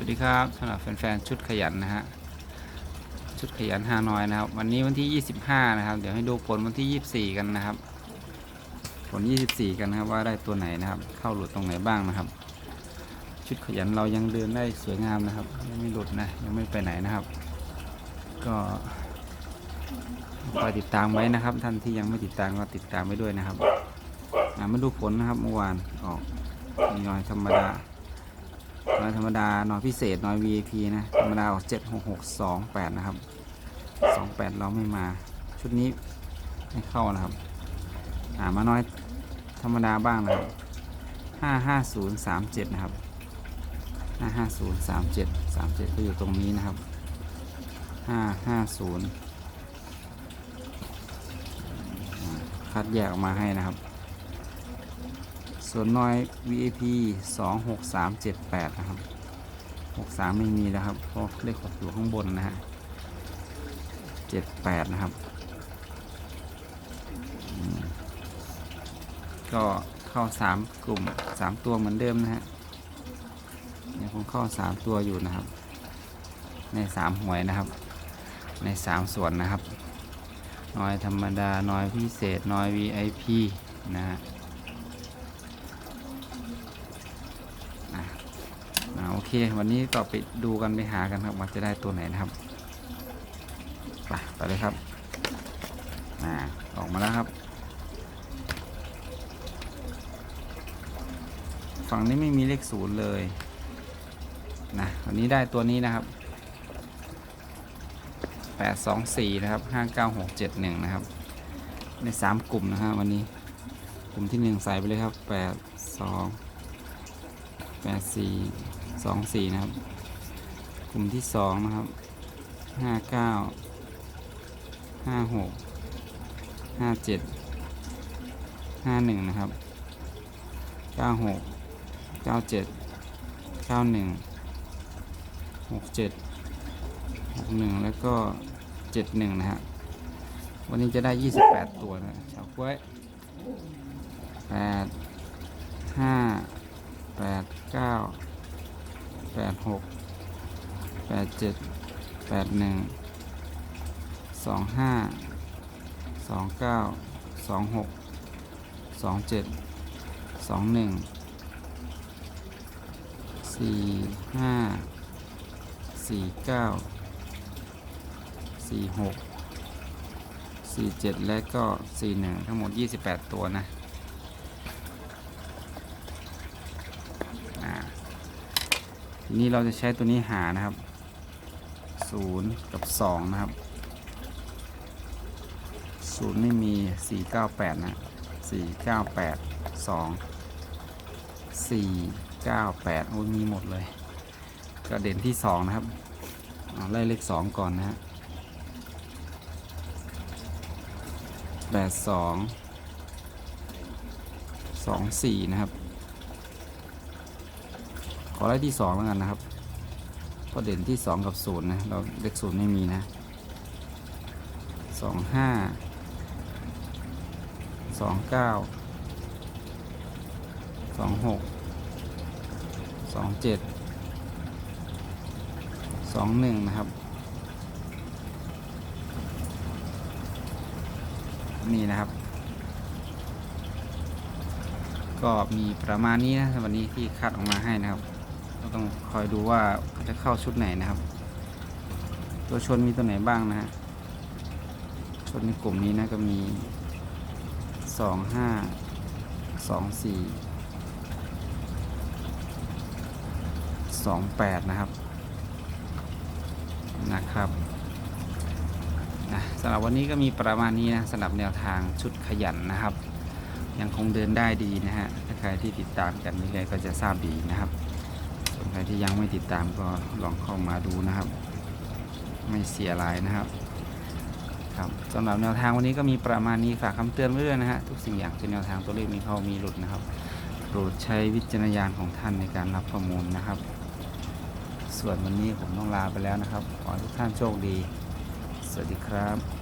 วัสดีครับสำหรับแฟนๆชุดขยันนะฮะชุดขยันฮานอยนะครับ วันนี้วันที่ 25 นะครับ เดี๋ยวให้ดูผลวันที่ 24 กันนะครับ ผล 24 กันนะครับว่าได้ตัวไหนนะครับ เข้าหลุดตรงไหนบ้างนะครับ ชุดขยันเรายังเดินได้สวยงามนะครับยังไม่หลุดนะยังไม่ไปไหนนะครับ ก็คอยติดตามไว้นะครับ ท่านที่ยังไม่ติดตามก็ติดตามไว้ด้วยนะครับมาดูผลนะครับเมื่อวานออกมีน้อยธรรมดา น้อยธรรมดา น้อยพิเศษ น้อย VIP นะ ธรรมดาออกเจ็ดหกหกสองแปดนะครับสองแปดเราไม่มา ชุดนี้ไม่เข้านะครับ อ่ามาน้อยธรรมดาบ้างนะครับห้าห้าศูนย์สามเจ็ดนะครับห้าห้าศูนย์สามเจ็ดสามเจ็ดก็อยู่ตรงนี้นะครับห้าห้าศูนย์คัดแยกออกมาให้นะครับ ส่วนน้อย VAP 26378 นะครับ 63 ไม่มีแล้วครับเพราะเลข6อยู่ข้างบนนะฮะ78 นะครับ ก็เข้า 3 กลุ่ม 3 ตัวเหมือนเดิมนะฮะยังคงเข้า 3 ตัวอยู่นะครับ ใน 3 หวยนะครับ ใน 3 ส่วนนะครับ น้อยธรรมดา น้อยพิเศษ น้อย VIP นะฮะ อ่าโอ เค วันนี้ก็ไปดูกันไปหากันครับว่าจะได้ตัวไหนนะครับไปไปเลยครับอ่าออกมาแล้วครับ ฝั่งนี้ไม่มีเลขศูนย์เลยนะวันนี้ได้ตัวนี้นะครับ824นะครับ59671นะครับใน3กลุ่มนะครับวันนี้กลุ่มที่1ใส่ไปเลยครับ 82แปด สองสี่นะครับ กลุ่มที่สองนะครับห้าเก้าห้าหกห้าเจ็ดห้าหนึ่งนะครับเก้าหกเก้าเจ็ดเก้าหนึ่งหกเจ็ดหกหนึ่งแล้วก็เจ็ดหนึ่งนะฮะวันนี้จะได้ยี่สิบแปดตัวนะชาวกล้วยแปดห้าแปดเก้า แปดหกแปดเจ็ดแปดหนึ่งสองห้าสองเก้าสองหกสองเจ็ดสองหนึ่งสี่ห้าสี่เก้าสี่หกสี่เจ็ดและก็สี่หนึ่งทั้งหมด28ตัวนะ อ่าที นี้เราจะใช้ตัวนี้หานะครับ 0 กับ 2 นะครับ 0 ไม่มี 498 นะ 498 2 498 โอ้ยมีหมดเลยก็เด่นที่ 2 นะครับไล่เลข 2 ก่อนนะฮะ82 24 นะครับ ขอไล่ที่สองแล้วกันนะครับก็เด่นที่สองกับศูนย์นะเราเลขศูนย์ไม่มีนะสองห้าสองเก้าสองหกสองเจ็ดสองหนึ่งนะครับ นี่นะครับ ก็มีประมาณนี้นะวันนี้ที่คัดออกมาให้นะครับ เราต้องคอยดูว่าจะเข้าชุดไหนนะครับ ตัวชนมีตัวไหนบ้างนะฮะชนในกลุ่มนี้นะก็มีสองห้าสองสี่สองแปดนะครับนะครับนะสำหรับวันนี้ก็มีประมาณนี้นะสำหรับแนวทางชุดขยันนะครับ ยังคงเดินได้ดีนะฮะถ้าใครที่ติดตามกันเรื่อยก็จะทราบดีนะครับ ส่วนใครที่ยังไม่ติดตามก็ลองเข้ามาดูนะครับ ไม่เสียรายนะครับครับสำหรับแนวทางวันนี้ก็มีประมาณนี้ฝากคำเตือนไว้ด้วยนะฮะทุกสิ่งอย่างเป็นแนวทางตัวเลขมีเข้ามีหลุดนะครับโปรดใช้วิจารณญาณของท่านในการรับข้อมูลนะครับ ส่วนวันนี้ผมต้องลาไปแล้วนะครับ ขอทุกท่านโชคดี สวัสดีครับ